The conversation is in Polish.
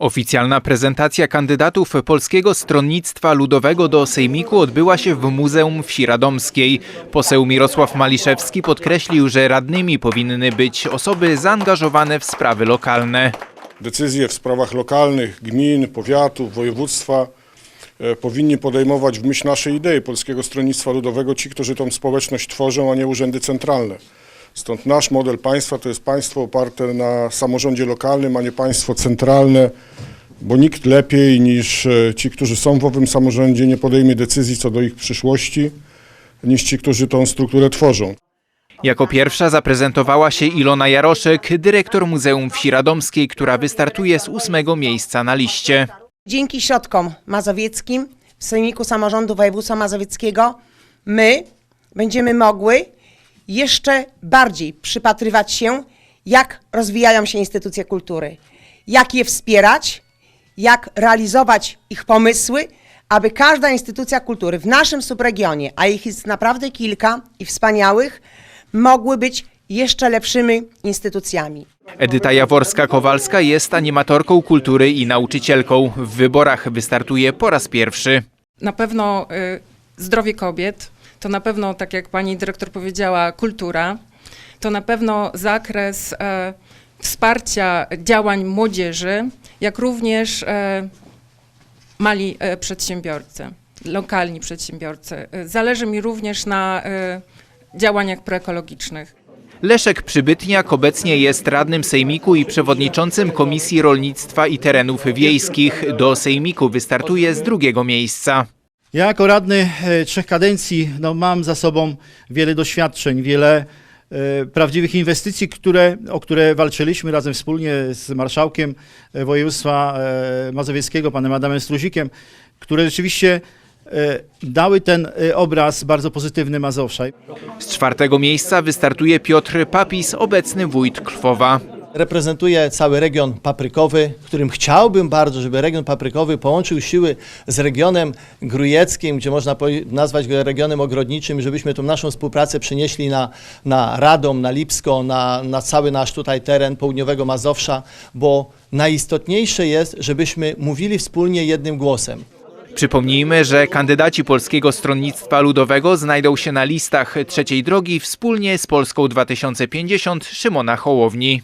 Oficjalna prezentacja kandydatów Polskiego Stronnictwa Ludowego do Sejmiku odbyła się w Muzeum Wsi Radomskiej. Poseł Mirosław Maliszewski podkreślił, że radnymi powinny być osoby zaangażowane w sprawy lokalne. Decyzje w sprawach lokalnych, gmin, powiatów, województwa e, powinni podejmować w myśl naszej idei Polskiego Stronnictwa Ludowego ci, którzy tą społeczność tworzą, a nie urzędy centralne. Stąd nasz model państwa to jest państwo oparte na samorządzie lokalnym, a nie państwo centralne, bo nikt lepiej niż e, ci, którzy są w owym samorządzie, nie podejmie decyzji co do ich przyszłości, niż ci, którzy tą strukturę tworzą. Jako pierwsza zaprezentowała się Ilona Jaroszek, dyrektor Muzeum Wsi Radomskiej, która wystartuje z ósmego miejsca na liście. Dzięki środkom mazowieckim w Sejmiku Samorządu Województwa Mazowieckiego my będziemy mogły jeszcze bardziej przypatrywać się, jak rozwijają się instytucje kultury, jak je wspierać, jak realizować ich pomysły, aby każda instytucja kultury w naszym subregionie, a ich jest naprawdę kilka i wspaniałych, mogły być jeszcze lepszymi instytucjami. Edyta Jaworska-Kowalska jest animatorką kultury i nauczycielką. W wyborach wystartuje po raz pierwszy. Na pewno y, zdrowie kobiet, to na pewno, tak jak pani dyrektor powiedziała, kultura, to na pewno zakres e, wsparcia działań młodzieży, jak również e, mali e, przedsiębiorcy, lokalni przedsiębiorcy. E, Zależy mi również na e, działaniach proekologicznych. Leszek Przybytniak obecnie jest radnym Sejmiku i przewodniczącym Komisji Rolnictwa i Terenów Wiejskich. Do Sejmiku wystartuje z drugiego miejsca. Ja jako radny e, trzech kadencji no, mam za sobą wiele doświadczeń, wiele e, prawdziwych inwestycji, które, o które walczyliśmy razem wspólnie z marszałkiem e, województwa mazowieckiego, panem Adamem Struzikiem, które rzeczywiście dały ten obraz bardzo pozytywny Mazowsza. Z czwartego miejsca wystartuje Piotr Papis, obecny wójt Klwowa. Reprezentuję cały region paprykowy, którym chciałbym bardzo, żeby region paprykowy połączył siły z regionem grujeckim, gdzie można nazwać go regionem ogrodniczym, żebyśmy tą naszą współpracę przenieśli na, na Radom, na Lipsko, na, na cały nasz tutaj teren południowego Mazowsza, bo najistotniejsze jest, żebyśmy mówili wspólnie jednym głosem. Przypomnijmy, że kandydaci Polskiego Stronnictwa Ludowego znajdą się na listach trzeciej drogi wspólnie z Polską 2050 Szymona Hołowni.